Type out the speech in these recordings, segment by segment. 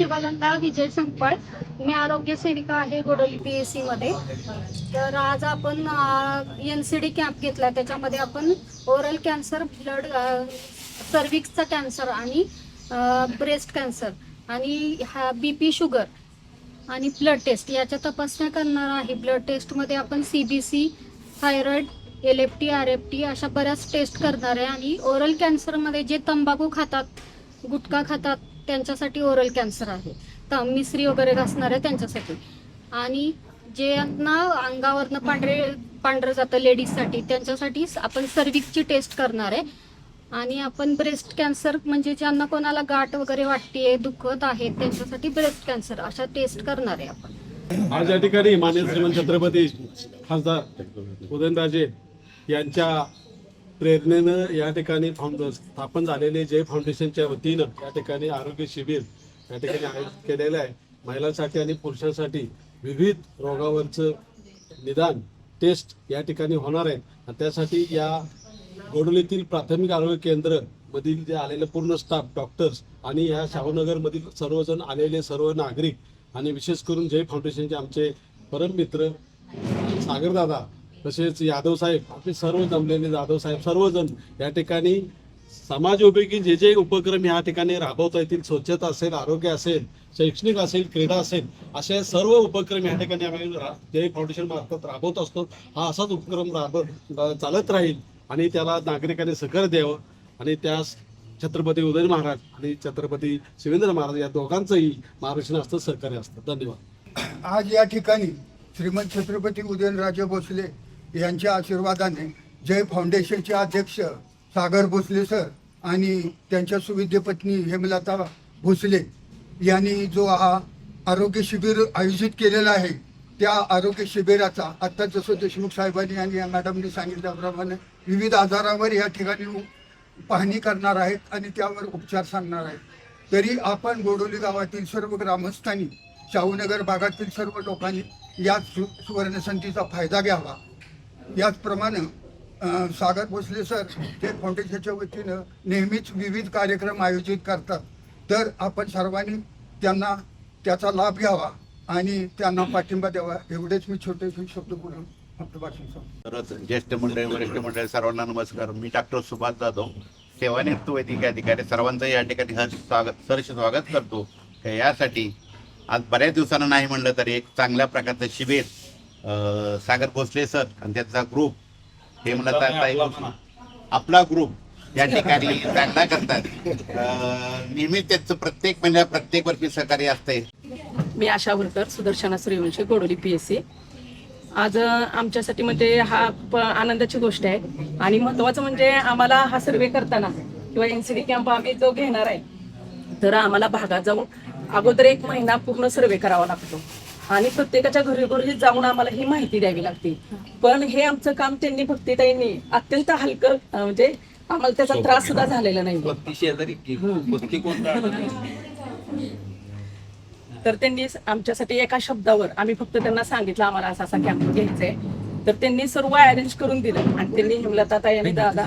शिवानंदा विजय संपळ. मी आरोग्य सेविका आहे गोडोली पी एस सी मध्ये. तर आज आपण एन सी डी कॅम्प घेतला त्याच्यामध्ये आपण ओरल कॅन्सर ब्लड सर्विक्सचा कॅन्सर आणि ब्रेस्ट कॅन्सर आणि हा बी पी शुगर आणि ब्लड टेस्ट याच्या तपासण्या करणार आहे. ब्लड टेस्टमध्ये आपण C B C thyroid L F T R F T अशा बऱ्याच टेस्ट करणार आहे. आणि ओरल कॅन्सरमध्ये जे तंबाखू खातात गुटखा खातात त्यांच्यासाठी ओरल कॅन्सर आहे. तर मिसरी वगैरे घासणार आहे त्यांच्यासाठी. आणि जे ना अंगावरनं पांढरे पांढरं जातं लेडीजसाठी त्यांच्यासाठी आपण सर्विकची टेस्ट करणार आहे. आणि आपण ब्रेस्ट कॅन्सर म्हणजे ज्यांना कोणाला गाठ वगैरे वाटते दुखत आहे त्यांच्यासाठी ब्रेस्ट कॅन्सर अशा टेस्ट करणार आहे आपण. आज या ठिकाणी मान्य श्रीमंत छत्रपती खासदार उदयनराजे यांच्या प्रेरणेनं या ठिकाणी फाउंड स्थापन झालेले जय फाउंडेशनच्या वतीनं या ठिकाणी आरोग्य शिबिर या ठिकाणी आयोजित केलेलं आहे. महिलांसाठी आणि पुरुषांसाठी विविध रोगावरचं निदान टेस्ट या ठिकाणी होणार आहे आणि त्यासाठी या गोडोलीतील प्राथमिक आरोग्य केंद्र मधील जे आलेले पूर्ण स्टाफ डॉक्टर्स आणि या शाहूनगरमधील सर्वजण आलेले सर्व नागरिक आणि विशेष करून जय फाउंडेशनचे आमचे परममित्र सागरदादा तसेच यादव साहेब आपले सर्व जमलेले जाधव साहेब सर्वजण या ठिकाणी समाज उपयोगी जे जे उपक्रम या ठिकाणी राबवता येतील स्वच्छता असेल आरोग्य असेल शैक्षणिक असेल क्रीडा असेल असे सर्व उपक्रम या ठिकाणी आम्ही रा- जय फाउंडेशन मार्फत राबवत असतो. हा असाच उपक्रम राब चालत राहील आणि त्याला नागरिकांनी सहकार्य द्यावं आणि त्यास छत्रपती उदयन महाराज आणि छत्रपती शिवेंद्र महाराज या दोघांचंही महाराष्ट्र असतं सहकार्य असतं. धन्यवाद. आज या ठिकाणी श्रीमंत छत्रपती उदयनराजे भोसले यांच्या आशीर्वादाने जय फाउंडेशनचे अध्यक्ष सागर भोसले सर आणि त्यांच्या सुविद्य पत्नी हेमलता भोसले यांनी जो हा आरोग्य शिबिर आयोजित केलेला आहे त्या आरोग्य शिबिराचा आत्ता जसं देशमुख साहेबांनी आणि या मॅडमनी सांगितल्याप्रमाणे विविध आजारावर या ठिकाणी पाहणी करणार आहेत आणि त्यावर उपचार सांगणार आहेत. तरी आपण गोडोली गावातील सर्व ग्रामस्थांनी शाहूनगर भागातील सर्व लोकांनी या सु सुवर्णसंधीचा फायदा घ्यावा. याचप्रमाणे सागर भोसले सर ते फाउंडेशनच्या वतीनं नेहमीच विविध कार्यक्रम आयोजित करतात. तर आपण सर्वांनी त्यांना त्याचा लाभ घ्यावा आणि त्यांना पाठिंबा द्यावा एवढेच मी छोटे शब्द बोलून तर ज्येष्ठ मंडळी वरिष्ठ मंडळी सर्वांना नमस्कार. मी डॉक्टर सुभाष जाधव सेवानिवृत्त वैद्यकीय अधिकारी. सर्वांचं या ठिकाणी हर्ष स्वागत सहर्ष स्वागत करतो. यासाठी आज बऱ्याच दिवसांना नाही म्हणलं तरी एक चांगल्या प्रकारचं शिबिर सागर भोसले सर आणि त्यांचा ग्रुप हे म्हणत आपला ग्रुप या ठिकाणी चांगला करतात. नेहमी त्यांचं प्रत्येक महिन्या प्रत्येक वर्षी सहकार्य असतंय. मी ASHA worker Sudarshana Suryavanshi Godoli P S C आज आमच्यासाठी म्हणजे हा आनंदाची गोष्ट आहे. आणि महत्वाचं म्हणजे आम्हाला हा सर्वे करताना किंवा एन सी डी कॅम्प आम्ही जो घेणार आहे तर आम्हाला भागात जाऊन अगोदर एक महिना पूर्ण सर्वे करावा लागतो. आणि प्रत्येकाच्या घरोघरी जाऊन आम्हाला ही माहिती द्यावी लागते. पण हे आमचं काम त्यांनी फक्त त्यांनी अत्यंत हलकं म्हणजे आम्हाला त्याचा त्रास सुद्धा झालेला नाही. तर त्यांनी आमच्यासाठी एका शब्दावर आम्ही फक्त त्यांना सांगितलं आम्हाला असा असा कॅम्प घ्यायचा आहे तर त्यांनी सर्व अरेंज करून दिलं. आणि त्यांनी हेमलताताई आणि दादा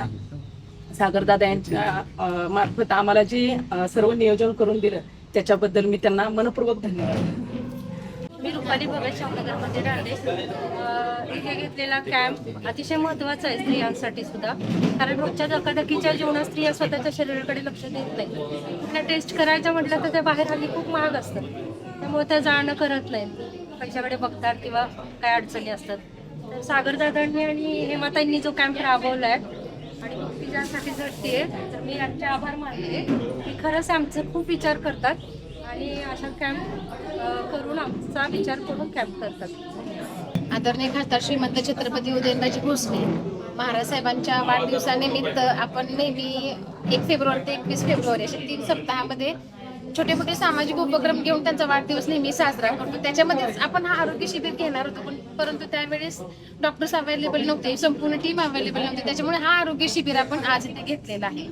सागर दादा यांच्या मार्फत आम्हाला जी सर्व नियोजन करून दिलं त्याच्याबद्दल मी त्यांना मनपूर्वक धन्यवाद. मी रुपाली भगत शामनगरमध्ये राहते. इथे घेतलेला कॅम्प अतिशय महत्त्वाचा आहे स्त्रियांसाठी सुद्धा. कारण रोजच्या धकाधकीच्या जीवनात स्त्रिया स्वतःच्या शरीराकडे लक्ष देत नाही कुठल्या टेस्ट करायच्या म्हटलं तर त्या बाहेर हल्ली खूप महाग असतात. त्यामुळे त्या जाणं करत नाहीत. पैशाकडे बघतात किंवा काय अडचणी असतात. तर सागरदादांनी आणि हेमाताईंनी जो कॅम्प राबवला आहे आणि मग तिच्यासाठी झटते तर मी यांचे आभार मानते. की खरंच आमचं खूप विचार करतात. आणि अशा कॅम्प करून आमचा विचार करून कॅम्प करतात. आदरणीय खासदार श्रीमंत छत्रपती उदयनराजी भोसले महाराज साहेबांच्या वाढदिवसानिमित्त आपण नेहमी एक फेब्रुवारी ते एकवीस फेब्रुवारी अशा तीन सप्ताहामध्ये छोटे मोठे सामाजिक उपक्रम घेऊन त्यांचा वाढदिवस नेहमी साजरा करतो. त्याच्यामध्येच आपण हा आरोग्य शिबिर घेणार होतो पण परंतु त्यावेळेस डॉक्टर्स अवेलेबल नव्हते संपूर्ण टीम अवेलेबल नव्हती. त्याच्यामुळे हा आरोग्य शिबिर आपण आज इथे घेतलेला आहे.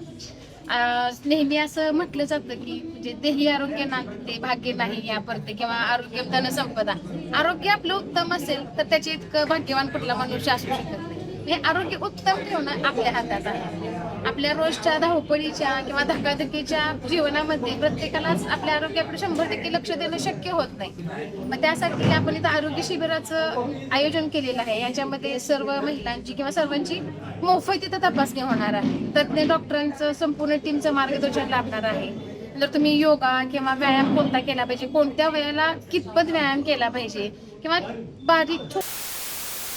नेहमी असं म्हटलं जातं की म्हणजे देही आरोग्य नागते भाग्य नाही या परते किंवा आरोग्य धन संपदा. आरोग्य आपलं उत्तम असेल तर त्याचे इतकं भाग्यवान कुठला मनुष्य असू शकत नाही. हे आरोग्य उत्तम ठेवणं आपल्या हातात आहे. आपल्या रोजच्या धावपळीच्या किंवा धकाधकीच्या जीवनामध्ये प्रत्येकालाच आपल्या आरोग्याकडे शंभर टक्के लक्ष देणं शक्य होत नाही. मग त्यासाठी आपण इथं आरोग्य शिबिराचं आयोजन केलेलं आहे. याच्यामध्ये सर्व महिलांची किंवा सर्वांची मोफत इथं तपासणी होणार आहे. तज्ज्ञ डॉक्टरांचं संपूर्ण टीमचं मार्गदर्शन लाभणार आहे. जर तुम्ही योगा किंवा व्यायाम कोणता केला पाहिजे कोणत्या वेळेला कितपत व्यायाम केला पाहिजे किंवा बारीक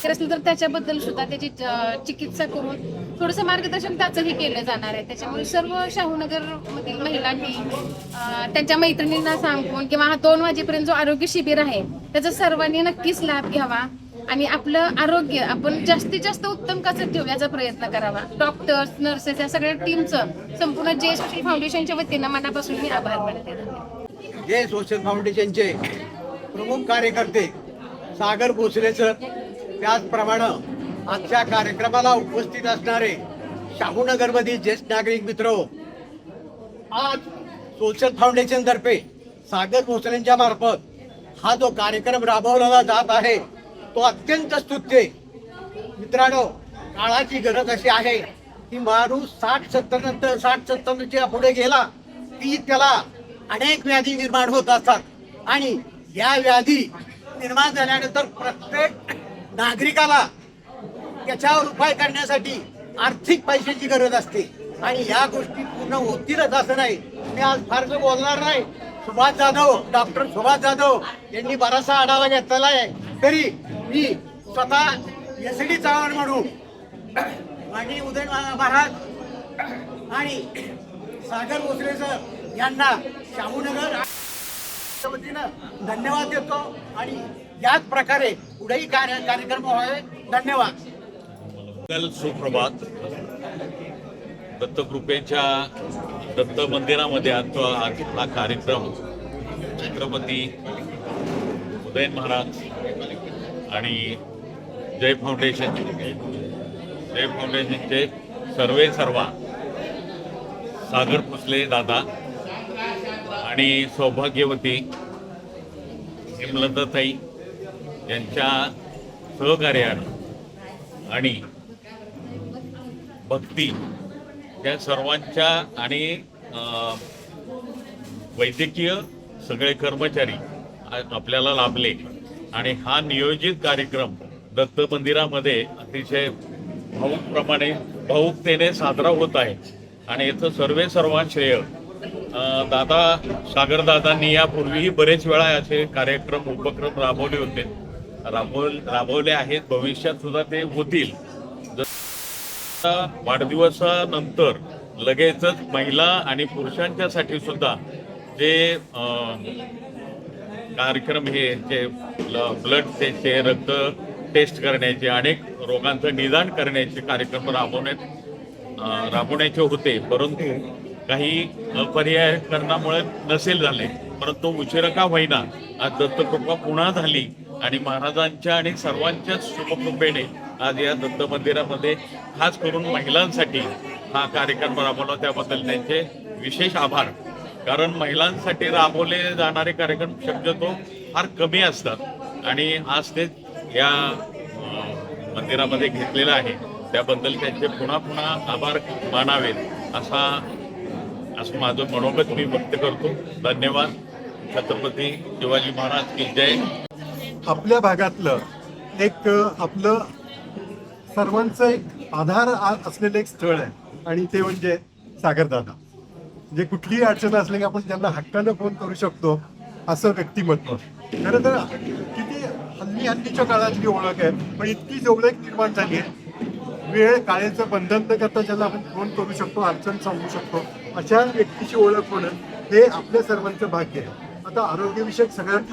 छो- असेल तर त्याच्याबद्दल सुद्धा त्याची चिकित्सा करून थोडंसं मार्गदर्शन त्याचंही केलं जाणार आहे. त्याच्यामुळे सर्व शाहूनगर मधील महिलांनी त्यांच्या मैत्रिणींना सांगून किंवा हा दोन वाजेपर्यंत जो आरोग्य शिबिर आहे त्याचा सर्वांनी नक्कीच लाभ घ्यावा आणि आपलं आरोग्य आपण जास्तीत जास्त उत्तम कसं ठेवण्याचा प्रयत्न करावा. डॉक्टर्स नर्सेस या सगळ्या टीमचं संपूर्ण जे फाउंडेशनच्या वतीनं मनापासून मी आभार मानते. जे सोशल फाउंडेशनचे प्रमुख कार्यकर्ते सागर भोसले सर त्याचप्रमाणे आजच्या कार्यक्रमाला उपस्थित असणारे शाहूनगरमधील ज्येष्ठ नागरिक मित्र आज सोशल फाउंडेशन तर्फे सागर भोसलेंच्या मार्फत हा जो कार्यक्रम राबवला जात आहे तो अत्यंत स्तुत्य मित्रांनो काळाची गरज अशी आहे की माणूस साठ सत्तर नंतर साठ सत्तरच्या पुढे गेला की त्याला अनेक व्याधी निर्माण होत असतात. आणि या व्याधी निर्माण झाल्यानंतर प्रत्येक नागरिकाला त्याच्यावर उपाय करण्यासाठी आर्थिक पैशाची गरज असते. आणि या गोष्टी पूर्ण होतीलच असं नाही. मी आज फारसं बोलणार नाही. सुभाष जाधव डॉक्टर सुभाष जाधव यांनी बराचसा आढावा घेतलेला आहे. तरी मी स्वतः एस डी चव्हाण म्हणून आणि उदय महाराज आणि सागर भोसले सर यांना शाहूनगर वतीनं धन्यवाद देतो. आणि याच प्रकारे पुढेही कार्य कार्यक्रम व्हावे धन्यवाद. मंगल सुप्रभात. दत्तकृपेच्या दत्त मंदिरामध्ये आजचा हा कार्यक्रम? छत्रपती उदयन महाराज आणि जय फाउंडेशन. जय फाउंडेशनचे सर्वे सर्वा सागर पुसले दादा आणि सौभाग्यवती हिमलताई यांच्या सहकार्यानं आणि भक्ती या सर्वांच्या आणि वैद्यकीय सगळे कर्मचारी आपल्याला लाभले. आणि हा नियोजित कार्यक्रम दत्त मंदिरामध्ये अतिशय भाऊकप्रमाणे भाऊकतेने साजरा होत आहे. आणि याचं सर्वे सर्वात श्रेय दादा सागरदादांनी यापूर्वीही बरेच वेळा असे कार्यक्रम उपक्रम राबवले होते. राबवल राबवले आहेत. भविष्यात सुद्धा ते होतील. वाढदिवसानंतर लगेचच महिला आणि पुरुषांच्यासाठी सुद्धा जे कार्यक्रम हे जे ब्लड टेस्टचे रक्त टेस्ट करण्याचे अनेक रोगांचं निदान करण्याचे कार्यक्रम राबवण्यात राबवण्याचे होते. परंतु काही पर्याय करणामुळे नसेल झाले. परंतु उशिरा का होईना आज दत्तकृपा पुन्हा झाली. आणि महाराजांच्या आणि सर्वांच्याच शुभकृपेने आज या दत्त मंदिरामध्ये खास करून महिलांसाठी हा कार्यक्रम राबवला. त्याबद्दल त्यांचे विशेष आभार. कारण महिलांसाठी राबवले जाणारे कार्यक्रम शक्यतो फार कमी असतात. आणि आज ते या मंदिरामध्ये घेतलेलं आहे. त्याबद्दल त्यांचे पुन्हा पुन्हा आभार मानावेत असा असं माझं मनोगत मी व्यक्त करतो. धन्यवाद. छत्रपती शिवाजी महाराज की जय. आपल्या भागातलं एक आपलं सर्वांचं एक आधार आ- असलेलं एक स्थळ आहे. आणि ते म्हणजे सागरदादा जे म्हणजे कुठलीही अडचण असली की आपण त्यांना हक्कानं फोन करू शकतो असं व्यक्तिमत्व. खरं तर किती हल्ली हल्लीच्या काळातली ओळख आहे पण इतकी ओळख निर्माण झाली आहे. वेळ काळेचं बंधन न करता ज्याला आपण फोन करू शकतो अडचण सांगू शकतो अशा व्यक्तीची ओळख होणं हे आपल्या सर्वांचं भाग्य आहे. आता आरोग्यविषयक सगळ्यांच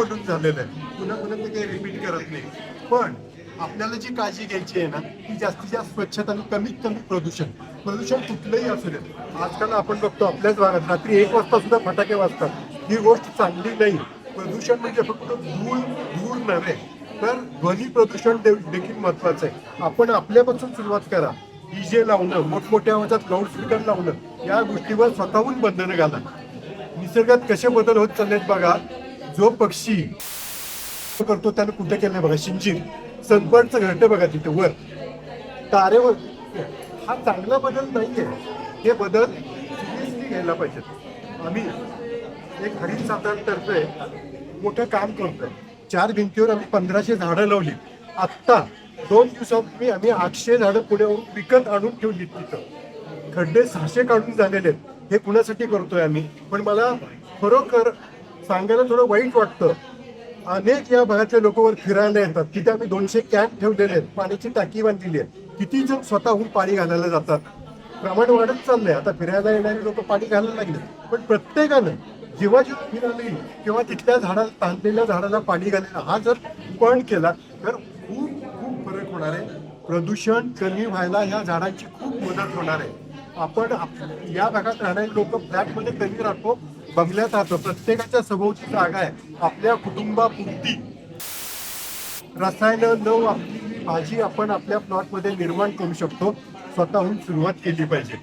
पटून झालेलं आहे. पुन्हा पुन्हा ते काही रिपीट करत नाही. पण आपल्याला जी काळजी घ्यायची आहे ना ती जास्तीत जास्त स्वच्छता आणि कमीत कमी प्रदूषण. प्रदूषण कुठलंही असू दे. आजकाल आपण बघतो आपल्याच भागात रात्री एक वाजता सुद्धा फटाके वाजतात. ही गोष्ट चांगली नाही. प्रदूषण म्हणजे फक्त धूळ धूळ नव्हे तर ध्वनी प्रदूषण देखील महत्वाचं आहे. आपण आपल्यापासून सुरुवात करा. डीजे लावणं मोठमोठ्या आवाजात लाऊडस्पीकर लावणं या गोष्टीवर स्वतःहून बंधनं घाला. निसर्गात कसे बदल होत चाललेत बघा. जो पक्षी करतो त्यानं कुठे केलं बघा शिंजीर. सनबर्डचं घरटं बघा तिथे वर. तारेवर. हा चांगला बदल नाहीये. हे बदल सिरियसली घ्यायला पाहिजेत. आम्ही एक हरित सातारतर्फे मोठं काम करतोय. चार भिंतीवर आम्ही पंधराशे झाडं लावली. आत्ता दोन दिवसापूर्वी आम्ही आठशे झाडं पुण्यावरून विकत आणून ठेवली तिथं. खड्डे सहाशे काढून झालेले आहेत. हे कुणासाठी करतोय आम्ही? पण मला खरोखर सांगायला थोडं वाईट वाटतं. अनेक या भागातल्या लोक वर फिरायला येतात. तिथे आम्ही दोनशे कॅम्प ठेवलेले आहेत. पाण्याची टाकी बांधलेली आहे किती जण स्वतःहून पाणी घालायला जातात. प्रमाण वाढत चाललंय. आता फिरायला येणारे लोक पाणी घालायला लागले पण प्रत्येकानं जेव्हा जेव्हा फिरायला येईल तेव्हा तिथल्या झाडा तांदलेल्या झाडाला पाणी घालायला हा जर पण केला तर खूप खूप फरक होणार आहे. प्रदूषण कमी व्हायला ह्या झाडांची खूप मदत होणार आहे. आपण या भागात राहणारे लोक फ्लॅटमध्ये कमी राहतो. बघल्या जातं प्रत्येकाच्या सभोवती जागा आहे. आपल्या कुटुंबापुरती. रसायनं न वापरलेली भाजी आपण आपल्या प्लॉटमध्ये निर्माण करू शकतो. स्वतःहून सुरुवात केली पाहिजे.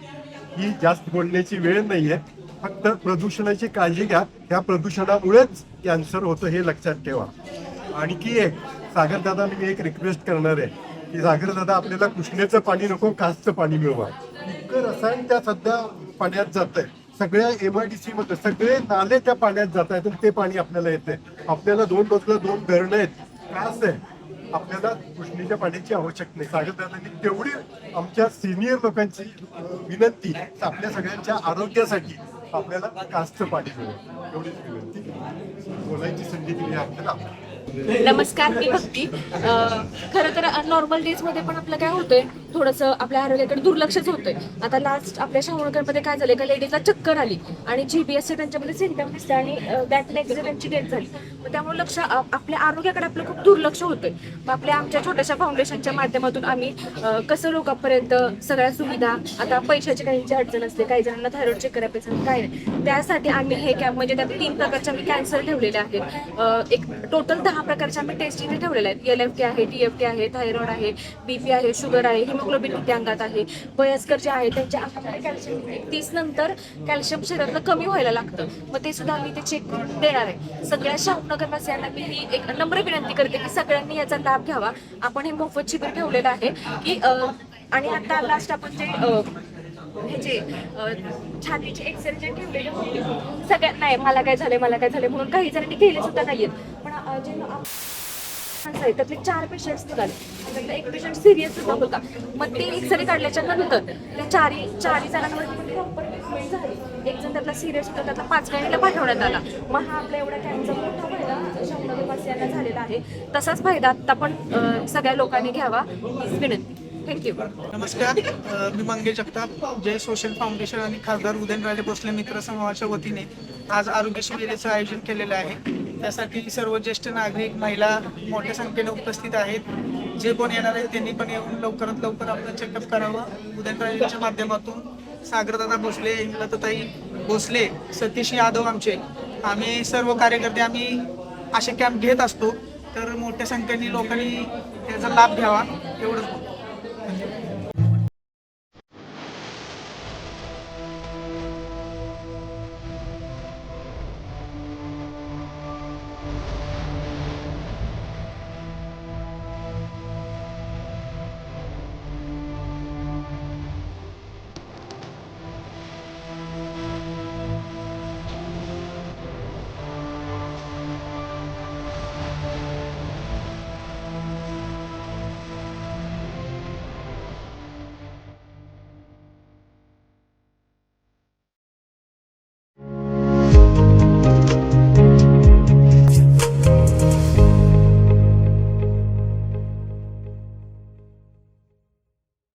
ही जास्त बोलण्याची वेळ नाही आहे फक्त प्रदूषणाची काळजी घ्या. ह्या प्रदूषणामुळेच कॅन्सर होतं हे लक्षात ठेवा. आणखी एक सागरदादा मी एक रिक्वेस्ट करणार आहे. की सागरदादा आपल्याला कृष्णेचं पाणी नको कासचं पाणी मिळवा. इतकं रसायन त्या सध्या पाण्यात जात आहे सगळ्या एम आय डी सी मध्ये सगळे नाले त्या पाण्यात जात आहेत ते पाणी आपल्याला येते आपल्याला दोन बाजूला दोन धरणं आहेत. त्रास आहे. आपल्याला कृष्णेच्या पाण्याची आवश्यक नाही. सागरदादांनी तेवढी आमच्या सिनियर लोकांची विनंती आपल्या सगळ्यांच्या आरोग्यासाठी आपल्याला कास्त पाणी मिळेल एवढीच विनंती. बोलायची संधी दिली आपल्याला. नमस्कार मी भक्ती. खरं तर नॉर्मल डेजमध्ये पण आपलं काय होतंय थोडंसं आपल्या आरोग्याकडे दुर्लक्षच होतंय. आता लास्ट आपल्या मध्ये काय झालं का लेडीजला चक्कर आली आणि जीबीएसचे त्यांच्यामध्ये सिमटम दिसते आणि दॅट नेक्स्ट त्यांची डेथ झाली. मग त्यामुळे लक्ष आपल्या आरोग्याकडे आपलं खूप दुर्लक्ष होतंय. मग आपल्या आमच्या छोट्याशा फाउंडेशनच्या माध्यमातून आम्ही कसं लोकांपर्यंत सगळ्या सुविधा आता पैशाची काहींची अडचण असते काही जणांना थायरॉइड चेक करायचं काय नाही. त्यासाठी आम्ही हे कॅम्प म्हणजे त्यात तीन प्रकारचे आम्ही कॅन्सर ठेवलेले आहेत. एक टोटल दहा प्रकारचे आम्ही टेस्ट इथे ठेवलेल्या आहेत. एल एफ टी आहे टी एफ टी आहे थायरॉइड आहे बीपी आहे शुगर आहे हिमोग्लोबिन किती अंगात आहे वयस्कर जे आहे त्यांच्या अंगामध्ये कॅल्शियम तीस नंतर कॅल्शियम शरीरातलं कमी व्हायला लागतं. मग ते सुद्धा आम्ही ते चेक करून देणार आहे. सगळ्या शाहूनगरवासियांना मी ही एक नम्र विनंती करते की सगळ्यांनी याचा लाभ घ्यावा. आपण हे मोफत शिबिर ठेवलेलं आहे की आणि आता लास्ट आपण जे ह्याचे छातीचे एक्सरे जे ठेवलेले सगळ्यात नाही मला काय झालंय मला काय झालंय म्हणून काही जणांनी केले सुद्धा नाहीयेत. पण जे माणसं आहेत त्यातले चार पेशंट्स निघाले. त्यातला एक पेशंट सिरियस होता होता. मग ते एक्सरे काढल्याच्या नंतर त्या चारी चारी जणांवरती प्रॉपर ट्रीटमेंट झाली. एक जण त्यातला सिरियस होता त्यातला पाच गाडीला पाठवण्यात आला. मग हा आपला एवढा त्यांचा मोठा फायदा शाहूनगरवासियांना झालेला आहे. तसाच फायदा आता पण सगळ्या लोकांनी घ्यावा हीच विनंती. थँक्यू नमस्कार. मी मंगेश जगताप जय सोशल फाउंडेशन आणि खासदार उदयनराजे भोसले मित्र समूहाच्या वतीने आज आरोग्य शिबिराचं आयोजन केलेलं आहे. त्यासाठी सर्व ज्येष्ठ नागरिक महिला मोठ्या संख्येने उपस्थित आहेत. जे कोण येणार आहेत त्यांनी पण येऊन लवकरात लवकर आपलं चेकअप करावं. उदयनराजेंच्या माध्यमातून सागरदादा भोसले लताताई भोसले सतीश यादव आमचे. आम्ही सर्व कार्यकर्ते आम्ही असे कॅम्प घेत असतो. तर मोठ्या संख्येने लोकांनी त्याचा लाभ घ्यावा. एवढंच.